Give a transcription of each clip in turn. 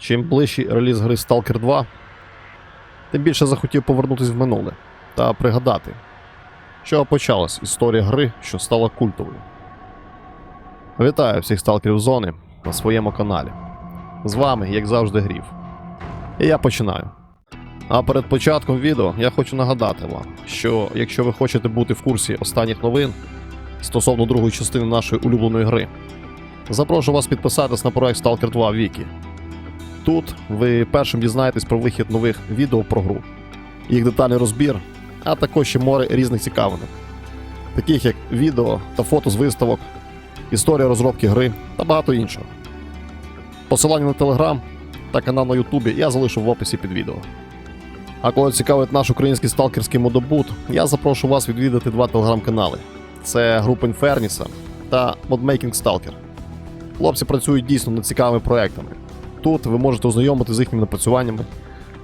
Чим ближчий реліз гри Stalker 2, тим більше захотів повернутися в минуле та пригадати, що почалась історія гри, що стала культовою. Вітаю всіх сталкерів зони на своєму каналі. З вами, як завжди, Грів. І я починаю. А перед початком відео я хочу нагадати вам, що якщо ви хочете бути в курсі останніх новин стосовно другої частини нашої улюбленої гри, запрошую вас підписатись на проект Stalker 2 Вікі. Тут ви першим дізнаєтесь про вихід нових відео про гру, їх детальний розбір, а також ще море різних цікавинок, таких як відео та фото з виставок, історія розробки гри та багато іншого. Посилання на телеграм та канал на Ютубі я залишу в описі під відео. А коли цікавить наш український сталкерський модобут, я запрошую вас відвідати два телеграм-канали: це група Інферніса та Modmaking Stalker. Хлопці працюють дійсно над цікавими проектами. Тут ви можете ознайомити з їхніми напрацюваннями,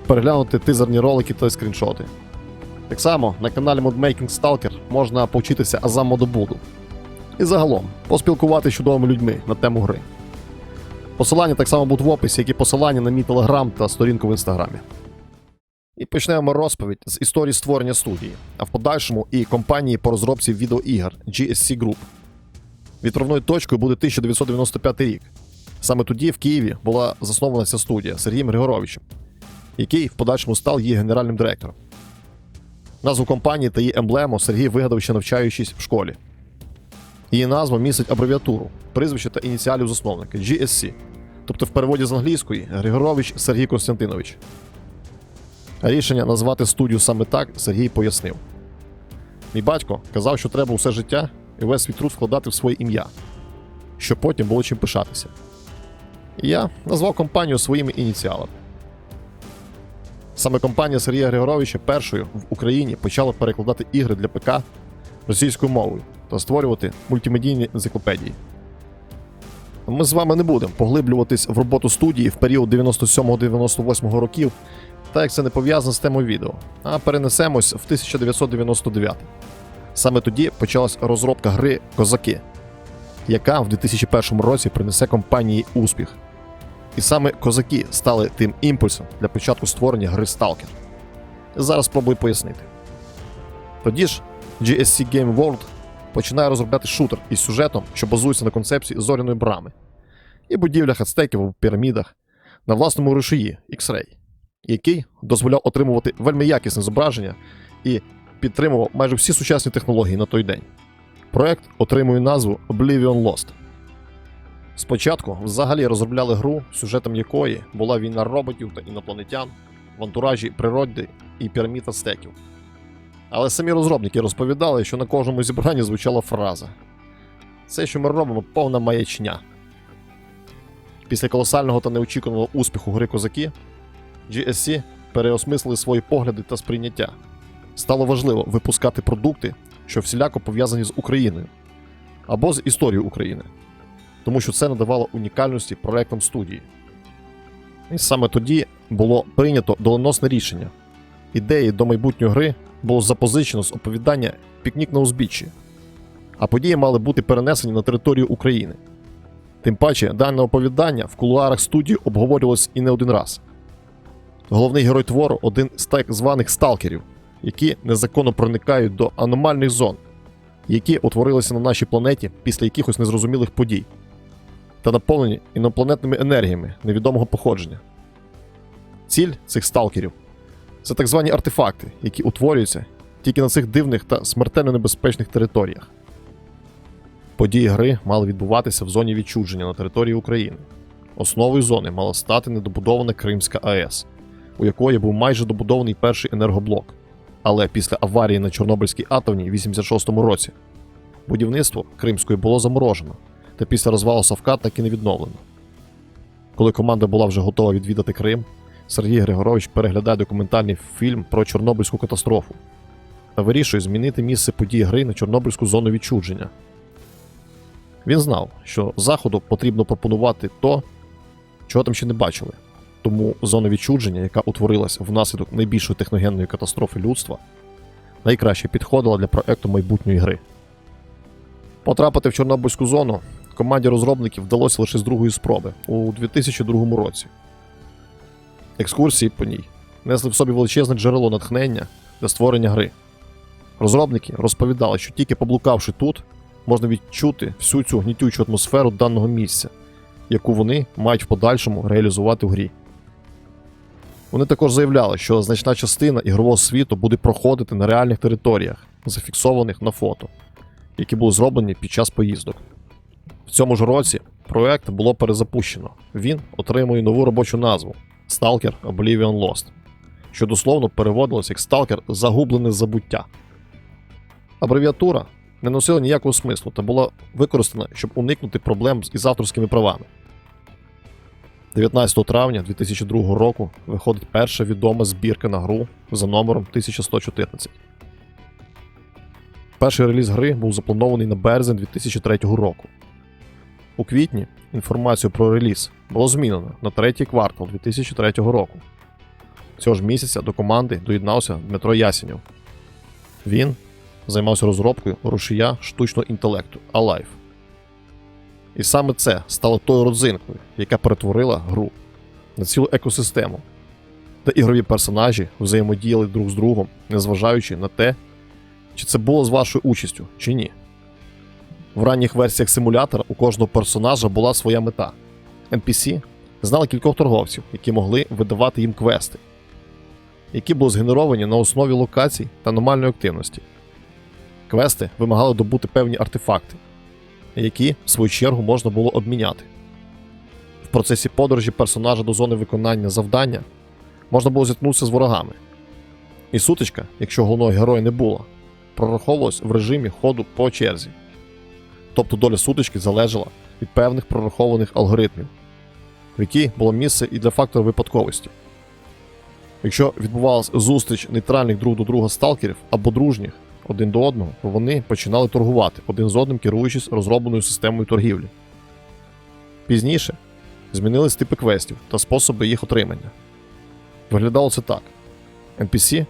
переглянути тизерні ролики та скріншоти. Так само на каналі Modmaking Stalker можна повчитися азам модобуду. І загалом поспілкуватися з чудовими людьми на тему гри. Посилання так само будуть в описі, як і посилання на мій телеграм та сторінку в інстаграмі. І почнемо розповідь з історії створення студії, а в подальшому і компанії по розробці відеоігр GSC Group. Відправною точкою буде 1995 рік. Саме тоді в Києві була заснована ця студія Сергієм Григоровичем, який в подальшому став її генеральним директором. Назву компанії та її емблему Сергій вигадав ще навчаючись в школі. Її назва містить абревіатуру, прізвище та ініціалів засновника GSC, тобто в переводі з англійської Григорович Сергій Костянтинович. Рішення назвати студію саме так Сергій пояснив. Мій батько казав, що треба усе життя і весь свій труд вкладати в своє ім'я, щоб потім було чим пишатися. Я назвав компанію своїми ініціалами. Саме компанія Сергія Григоровича першою в Україні почала перекладати ігри для ПК російською мовою та створювати мультимедійні енциклопедії. Ми з вами не будемо поглиблюватись в роботу студії в період 97-98 років, так як це не пов'язано з темою відео, а перенесемось в 1999. Саме тоді почалась розробка гри Козаки, яка в 2001 році принесе компанії успіх. І саме козаки стали тим імпульсом для початку створення гри Stalker. Зараз спробую пояснити. Тоді ж GSC Game World починає розробляти шутер із сюжетом, що базується на концепції зоряної брами, і будівлях ацтеків у пірамідах на власному рушії X-Ray, який дозволяв отримувати вельми якісне зображення і підтримував майже всі сучасні технології на той день. Проект отримує назву Oblivion Lost. Спочатку взагалі розробляли гру, сюжетом якої була війна роботів та інопланетян в антуражі природи і пірамід ацтеків. Але самі розробники розповідали, що на кожному зібранні звучала фраза: Це, що ми робимо, повна маячня. Після колосального та неочікуваного успіху гри козаки, GSC переосмислили свої погляди та сприйняття. Стало важливо випускати продукти, що всіляко пов'язані з Україною або з історією України, тому що це надавало унікальності проектам студії. І саме тоді було прийнято доленосне рішення. Ідеї до майбутньої гри було запозичено з оповідання Пікнік на узбіччі, а події мали бути перенесені на територію України. Тим паче, дане оповідання в кулуарах студії обговорювалось і не один раз. Головний герой твору один з так званих сталкерів, які незаконно проникають до аномальних зон, які утворилися на нашій планеті після якихось незрозумілих подій, та наповнені інопланетними енергіями невідомого походження. Ціль цих сталкерів це так звані артефакти, які утворюються тільки на цих дивних та смертельно небезпечних територіях. Події гри мали відбуватися в зоні відчудження на території України. Основою зони мала стати недобудована Кримська АЕС, у якої був майже добудований перший енергоблок. Але після аварії на Чорнобильській атомній в 86-му році будівництво Кримської було заморожено, та після розвалу Савка так і не відновлено. Коли команда була вже готова відвідати Крим, Сергій Григорович переглядає документальний фільм про Чорнобильську катастрофу та вирішує змінити місце подій гри на Чорнобильську зону відчудження. Він знав, що Заходу потрібно пропонувати то, чого там ще не бачили. Тому зона відчудження, яка утворилась внаслідок найбільшої техногенної катастрофи людства, найкраще підходила для проекту майбутньої гри. Потрапити в Чорнобильську зону команді розробників вдалося лише з другої спроби у 2002 році. Екскурсії по ній несли в собі величезне джерело натхнення для створення гри. Розробники розповідали, що тільки поблукавши тут, можна відчути всю цю гнітючу атмосферу даного місця, яку вони мають в подальшому реалізувати в грі. Вони також заявляли, що значна частина ігрового світу буде проходити на реальних територіях, зафіксованих на фото, які були зроблені під час поїздок. В цьому ж році проект було перезапущено. Він отримує нову робочу назву Stalker Oblivion Lost, що дословно переводилось як Stalker Загублене забуття. Абревіатура не носила ніякого смислу та була використана, щоб уникнути проблем із авторськими правами. 19 травня 2002 року виходить перша відома збірка на гру за номером 1114. Перший реліз гри був запланований на березень 2003 року. У квітні інформацію про реліз було змінено на третій квартал 2003 року. Цього ж місяця до команди доєднався Дмитро Ясінєв. Він займався розробкою рушія штучного інтелекту Alive. І саме це стало тою родзинкою, яка перетворила гру на цілу екосистему, де ігрові персонажі взаємодіяли друг з другом, незважаючи на те, чи це було з вашою участю, чи ні. В ранніх версіях симулятора у кожного персонажа була своя мета. NPC знали кількох торговців, які могли видавати їм квести, які були згенеровані на основі локацій та аномальної активності. Квести вимагали добути певні артефакти, які, в свою чергу, можна було обміняти. В процесі подорожі персонажа до зони виконання завдання можна було зіткнутися з ворогами. І сутичка, якщо головного героя не було, прораховувалась в режимі ходу по черзі. Тобто доля сутички залежала від певних прорахованих алгоритмів, в якій було місце і для фактора випадковості. Якщо відбувалася зустріч нейтральних друг до друга сталкерів або дружніх один до одного, то вони починали торгувати один з одним, керуючись розробленою системою торгівлі. Пізніше змінились типи квестів та способи їх отримання. Виглядало це так: NPC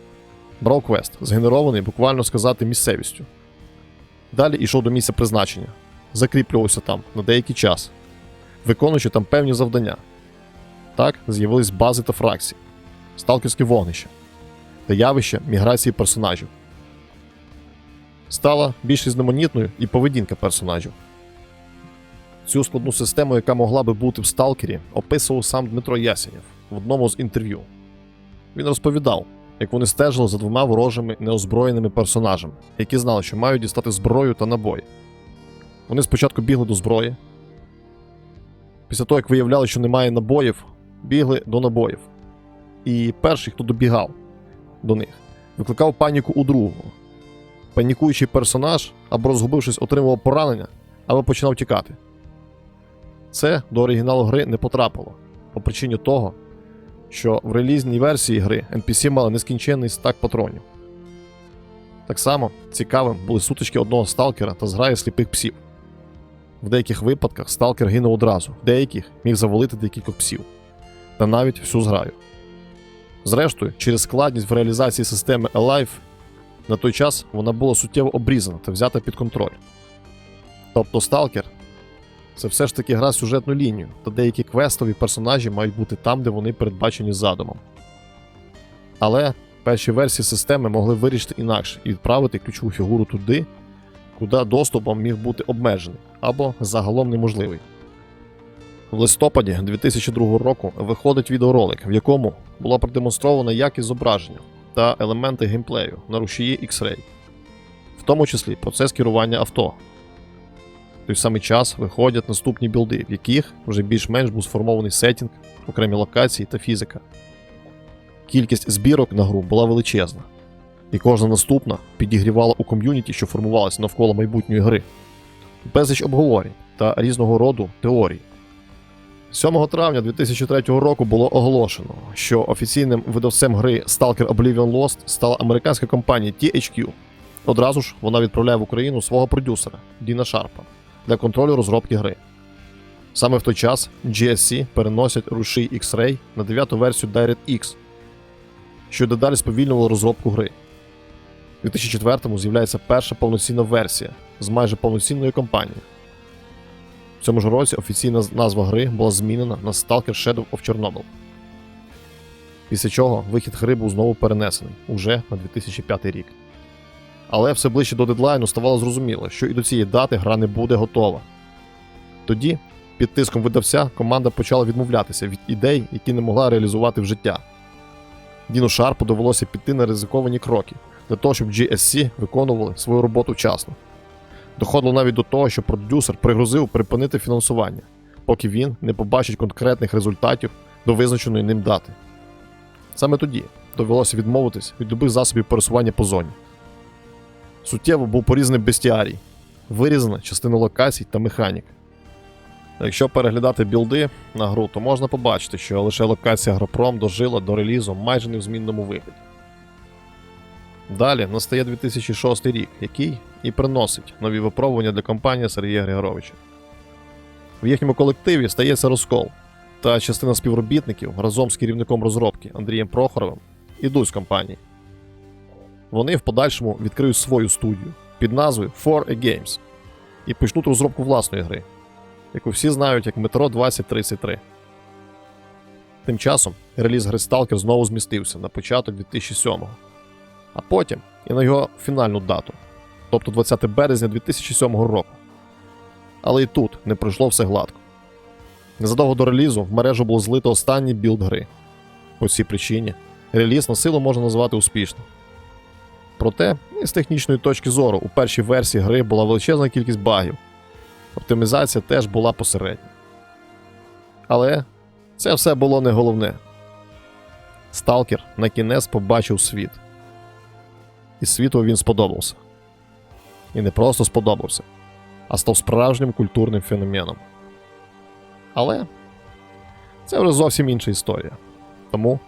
брав квест, згенерований буквально сказати місцевістю. Далі йшов до місця призначення, закріплювався там на деякий час, виконуючи там певні завдання. Так з'явились бази та фракції, сталкерське вогнище та явище міграції персонажів. Стала більш різноманітною і поведінка персонажів. Цю складну систему, яка могла би бути в сталкері, описував сам Дмитро Ясенєв в одному з інтерв'ю. Він розповідав, як вони стежили за двома ворожими неозброєними персонажами, які знали, що мають дістати зброю та набої. Вони спочатку бігли до зброї. Після того, як виявляли, що немає набоїв, бігли до набоїв. І перший, хто добігав до них, викликав паніку у другого. Панікуючий персонаж або розгубившись, отримував поранення, або починав тікати. Це до оригіналу гри не потрапило по причині того, що в релізній версії гри NPC мали нескінченний стак патронів. Так само цікавим були сутички одного сталкера та зграї сліпих псів. В деяких випадках сталкер гинув одразу, в деяких міг завалити декількох псів, та навіть всю зграю. Зрештою, через складність в реалізації системи Alive, на той час вона була суттєво обрізана та взята під контроль. Тобто сталкер це все ж таки гра сюжетну лінію, та деякі квестові персонажі мають бути там, де вони передбачені задумом. Але перші версії системи могли вирішити інакше і відправити ключову фігуру туди, куди доступом міг бути обмежений або загалом неможливий. В листопаді 2002 року виходить відеоролик, в якому була продемонстрована якість зображення та елементи геймплею на рушії X-Ray, в тому числі процес керування авто. Той самий час виходять наступні білди, в яких вже більш-менш був сформований сетінг, окремі локації та фізика. Кількість збірок на гру була величезна, і кожна наступна підігрівала у ком'юніті, що формувалася навколо майбутньої гри, безліч обговорень та різного роду теорій. 7 травня 2003 року було оголошено, що офіційним видавцем гри Stalker Oblivion Lost стала американська компанія THQ. Одразу ж вона відправляє в Україну свого продюсера Діна Шарпа для контролю розробки гри. Саме в той час GSC переносять рушій X-Ray на 9-ту версію DirectX, що дедалі сповільнювало розробку гри. У 2004-му з'являється перша повноцінна версія з майже повноцінною кампанією. В цьому ж році офіційна назва гри була змінена на Stalker Shadow of Chernobyl. Після чого вихід гри був знову перенесений уже на 2005 рік. Але все ближче до дедлайну ставало зрозуміло, що і до цієї дати гра не буде готова. Тоді, під тиском видавця, команда почала відмовлятися від ідей, які не могла реалізувати в життя. Діну Шарпу довелося піти на ризиковані кроки для того, щоб GSC виконували свою роботу вчасно. Доходило навіть до того, що продюсер пригрозив припинити фінансування, поки він не побачить конкретних результатів до визначеної ним дати. Саме тоді довелося відмовитись від любих засобів пересування по зоні. Суттєво був порізаний бестіарій, вирізана частина локацій та механік. Якщо переглядати білди на гру, то можна побачити, що лише локація Гропром дожила до релізу майже не в змінному вигляді. Далі настає 2006 рік, який і приносить нові випробування для компанії Сергія Григоровича. В їхньому колективі стається розкол, та частина співробітників разом з керівником розробки Андрієм Прохоровим ідуть з компанії. Вони в подальшому відкриють свою студію під назвою 4A Games і почнуть розробку власної гри, яку всі знають як Metro 2033. Тим часом реліз гри Stalker знову змістився на початок 2007-го, а потім і на його фінальну дату, тобто 20 березня 2007 року. Але і тут не пройшло все гладко. Незадовго до релізу в мережу було злито останній білд гри. По цій причині реліз на силу можна назвати успішним. Проте, і з технічної точки зору, у першій версії гри була величезна кількість багів. Оптимізація теж була посередня. Але це все було не головне. Сталкер на кінець побачив світ. І світу він сподобався. І не просто сподобався, а став справжнім культурним феноменом. Але це вже зовсім інша історія. Тому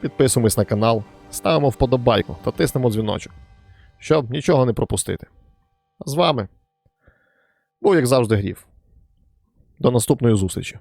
підписуємось на канал, ставимо вподобайку та тиснемо дзвіночок, щоб нічого не пропустити. З вами був, як завжди, Гріф. До наступної зустрічі!